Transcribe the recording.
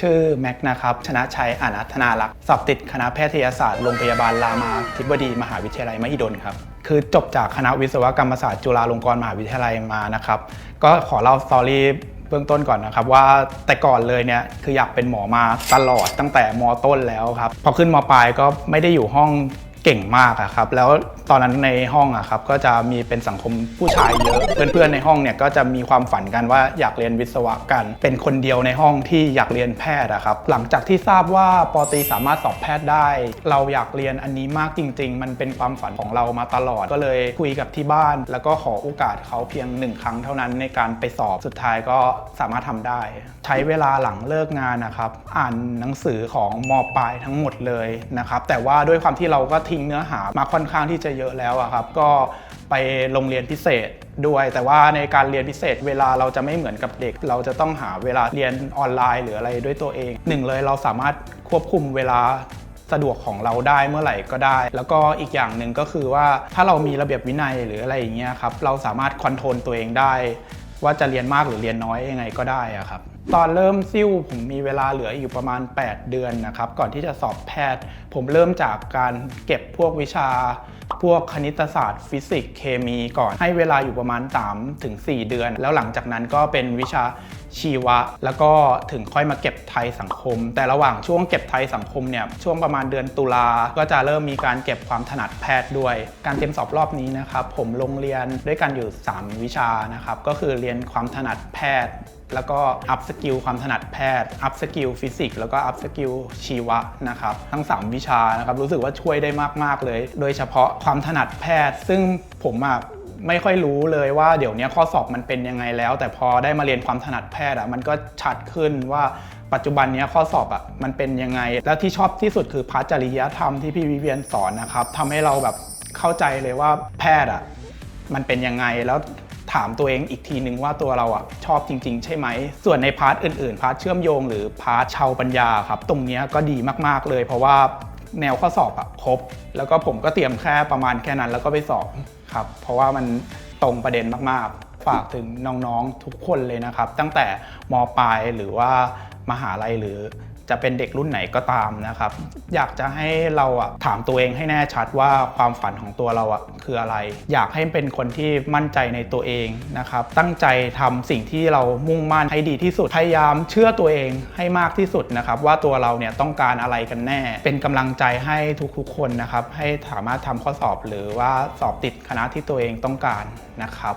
ชื่อแม็กนะครับ ชนะชัยอานัทนารักษ์สอบติดคณะแพทยศาสตร์โรงพยาบาลรามาธิบดีมหาวิทยาลัยมหิดลครับ คือจบจากคณะวิศวกรรมศาสตร์จุฬาลงกรณ์มหาวิทยาลัยมานะครับ ก็ขอเล่าสตอรี่เบื้องต้นก่อนนะครับว่าแต่ก่อนเลยเนี่ยคืออยากเป็นหมอมาตลอดตั้งแต่มต้นแล้วครับพอขึ้นมปลายก็ไม่ได้อยู่ห้อง เก่งมากอะครับ แล้วตอนนั้นในห้องอะครับก็จะมีเป็นสังคมผู้ชายเยอะเพื่อนๆในห้องเนี่ยก็จะมีความฝันกันว่าอยากเรียนวิศวะกัน เป็นคนเดียวในห้องที่อยากเรียนแพทย์อะครับหลังจากที่ทราบว่าปอตีสามารถสอบแพทย์ได้ เราอยากเรียนอันนี้มากจริง ๆ มันเป็นความฝันของเรามาตลอดก็เลยคุยกับที่บ้าน แล้วก็ขอโอกาสเขาเพียงหนึ่งครั้งเท่านั้นในการไปสอบสุดท้ายก็สามารถทำได้ ใช้เวลาหลังเลิกงานนะครับอ่านหนังสือของมปลายทั้งหมดเลยนะครับแต่ว่าด้วยความที่เราก็ทิ้ิงเนื้อหามาค่อนข้างที่จะเยอะแล้วอะครับ ก็ไปโรงเรียนพิเศษด้วย แต่ว่าในการเรียนพิเศษ เวลาเราจะไม่เหมือนกับเด็ก เราจะต้องหาเวลาเรียนออนไลน์ หรืออะไรด้วยตัวเองหนึ่งเลยเราสามารถควบคุมเวลาสะดวกของเราได้เมื่อไหร่ก็ได้ แล้วก็อีกอย่างหนึ่งก็คือว่าถ้าเรามีระเบียบวินัยหรืออะไรอย่างเงี้ยครับเราสามารถคอนโทรลตัวเองได้ ว่าจะเรียนมากหรือเรียนน้อยยังไงก็ได้อะครับ ตอนเริ่มซิ่วผมมีเวลาเหลืออยู่ประมาณ 8 เดือนนะครับ ก่อนที่จะสอบแพทย์ ผมเริ่มจากการเก็บพวกวิชา พวกคณิตศาสตร์ ฟิสิกส์เคมีก่อนให้เวลาอยู่ประมาณ3ถึง4เดือน แล้วหลังจากนั้นก็เป็นวิชาชีวะ แล้วก็ถึงค่อยมาเก็บไทยสังคม แต่ระหว่างช่วงเก็บไทยสังคมเนี่ยช่วงประมาณเดือนตุลาก็จะเริ่มมีการเก็บความถนัดแพทย์ด้วย การเตรียมสอบรอบนี้นะครับผมลงเรียนด้วยกันอยู่ 3 วิชานะครับก็คือเรียนความถนัดแพทย์แล้วก็อัพสกิลความถนัดแพทย์ อัพสกิลฟิสิกส์แล้วก็อัพสกิลชีวะนะครับ ทั้ง 3 วิชานะครับ รู้สึกว่าช่วยได้มาก ๆ เลย โดยเฉพาะความถนัดแพทย์ ซึ่งผมอะไม่ค่อยรู้เลยว่าเดี๋ยวนี้ข้อสอบมันเป็นยังไงแล้ว แต่พอได้มาเรียนความถนัดแพทย์อะมันก็ชัดขึ้นว่าปัจจุบันนี้ข้อสอบอะมันเป็นยังไง แล้วที่ชอบที่สุดคือพาร์ทจริยธรรมที่พี่วิเวียนสอนนะครับทำให้เราแบบเข้าใจเลยว่าแพทย์อะมันเป็นยังไงแล้ว ถามตัวเองอีกทีนึงว่าตัวเราอะชอบจริง ๆ ใช่ไหม ส่วนในพาร์ทอื่นๆ พาร์ทเชื่อมโยงหรือพาร์ทชาวปัญญาครับ ตรงนี้ก็ดีมากๆเลยเพราะว่าแนวข้อสอบอะครบ แล้วก็ผมก็เตรียมแค่ประมาณแค่นั้นแล้วก็ไปสอบครับ เพราะว่ามันตรงประเด็นมากๆ ฝากถึงน้องๆทุกคนเลยนะครับ ตั้งแต่มปลายหรือว่ามหาลัยหรือ จะเป็นเด็กรุ่นไหนก็ตามนะครับ อยากจะให้เราอะถามตัวเองให้แน่ชัดว่าความฝันของตัวเราอะคืออะไร อยากให้เป็นคนที่มั่นใจในตัวเองนะครับ ตั้งใจทำสิ่งที่เรามุ่งมั่นให้ดีที่สุด พยายามเชื่อตัวเองให้มากที่สุดนะครับ ว่าตัวเราเนี่ยต้องการอะไรกันแน่ เป็นกำลังใจให้ทุกๆคนนะครับ ให้สามารถทำข้อสอบหรือว่าสอบติดคณะที่ตัวเองต้องการนะครับ